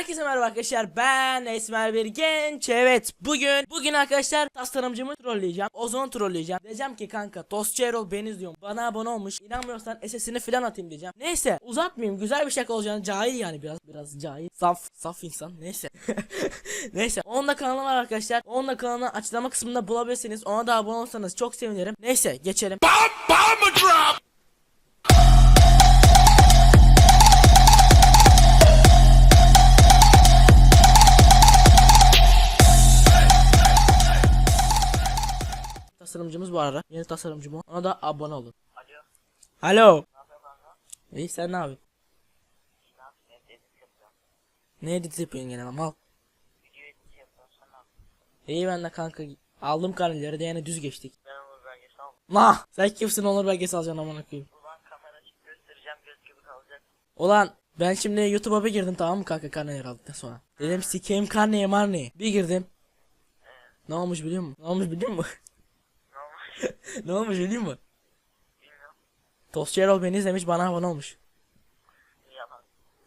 Herkese merhaba arkadaşlar. Ben Esmer bir genç. Evet bugün bugün arkadaşlar tasarımcımı trolleyeceğim. Ozon'u trolleyeceğim. Diyeceğim ki kanka Tost Erol ben izliyorum. Bana abone olmuş. İnanmıyorsan SS'ini filan atayım diyeceğim. Neyse uzatmayayım. Güzel bir şaka olacağını cahil yani. Biraz biraz cahil. Saf saf insan. Neyse. Neyse. Onun da kanalı var arkadaşlar. Onun da kanalını açıklama kısmında bulabilirsiniz. Ona da abone olsanız çok sevinirim. Neyse geçelim Tasarımcımız bu arada. Yeni tasarımcı bu. Ona da abone olun. Alo. Alo. İyi sen ne yapıyorsun? Ne edit yapıyorsun gene ne yapıyorsun? İyi ben de kanka. Aldım karneleri de yine düz geçtik. Ben Onur belgesi aldım. Nah! Sen kimsin Onur belgesi alacaksın amına koyayım. Ulan kamera açıp göstereceğim göz gibi kalacak. Ulan ben şimdi YouTube'a bir girdim tamam mı kanka karneleri aldıktan sonra. Dedim sikeyim karneye marneye. Bir girdim. Ne olmuş biliyor musun? Ne olmuş biliyor musun? Ne olmuş? musun? Bilmiyorum. Tostçu Erol beni izlemiş bana abone olmuş. Yalan.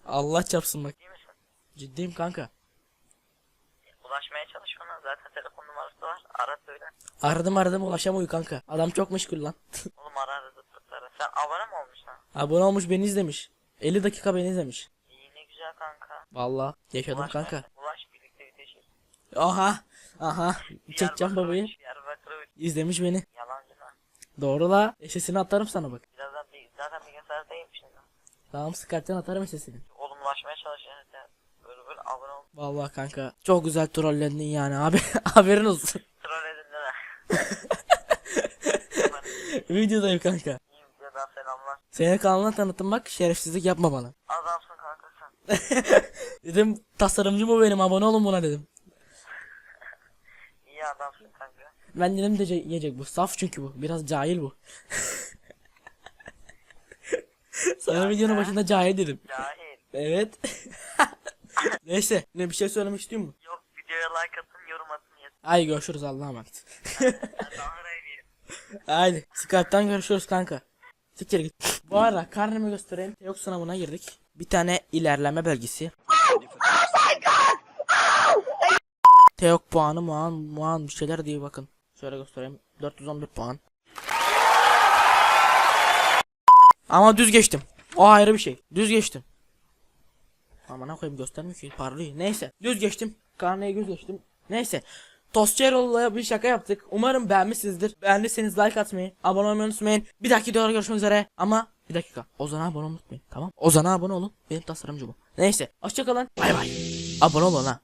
Allah çarpsın bak. Misin? Ciddiyim kanka. Ulaşmaya çalış ona. Zaten telefon numarası var. Ara söyle. Aradım aradım ulaşamıyor kanka. Adam çok meşgul lan. Oğlum ara ara zıt zıt ara. Sen abone mi olmuşsun? abone olmuş beni izlemiş. 50 dakika beni izlemiş. İyi ne güzel kanka. Vallahi yaşadım Ulaş kanka. bence. Ulaş birlikte video çek. Aha. Aha. Çekeceğim babayı. İzlemiş beni. Doğru la. Sesini atarım sana bak. Birazdan bir, zaten bilgisayardayım şimdi. Tamam Skype'ten atarım sesini. Oğlum ulaşmaya çalış yani. Sen Böyle böyle abone ol. Vallahi kanka. Çok güzel trollendin yani abi. Haberin olsun. Troll edin de. Videodayım kanka. İyi videodan selamlar. Senin kanalına tanıttım bak şerefsizlik yapma bana. Adamsın kanka sen. Dedim tasarımcı bu benim abone olun buna dedim. İyi adamsın kanka. Ben dedim de yiyecek bu. Saf çünkü bu. Biraz cahil bu. Sana videonun başında cahil dedim. Cahil. Evet. Neyse. Ne bir şey söylemek istiyor musun? Yok videoya like atın yorum atın yeter. Haydi görüşürüz Allah'a emanet. Daha iyi. Haydi Skype'tan görüşürüz kanka. Siktir git. Bu ara karnımı göstereyim. Yok sınavına girdik. Bir tane ilerleme belgesi. Teok puanı muan muan bir şeyler diye bakın. Şöyle göstereyim. 411 puan. Ama düz geçtim. O ayrı bir şey. Düz geçtim. Aman ne koyayım göstermiyor ki parlıyor. Neyse düz geçtim. Karneye göz geçtim. Neyse. Tosçerol'la bir şaka yaptık. Umarım beğenmişsinizdir. Beğendiyseniz like atmayı, abone olmayı unutmayın. Bir dahaki videoda görüşmek üzere. Ama bir dakika. Ozan'a abone olmayı unutmayın. Tamam. Ozan'a abone olun. Benim tasarımcı bu. Neyse. Hoşçakalın. Bay bay. Abone olun ha.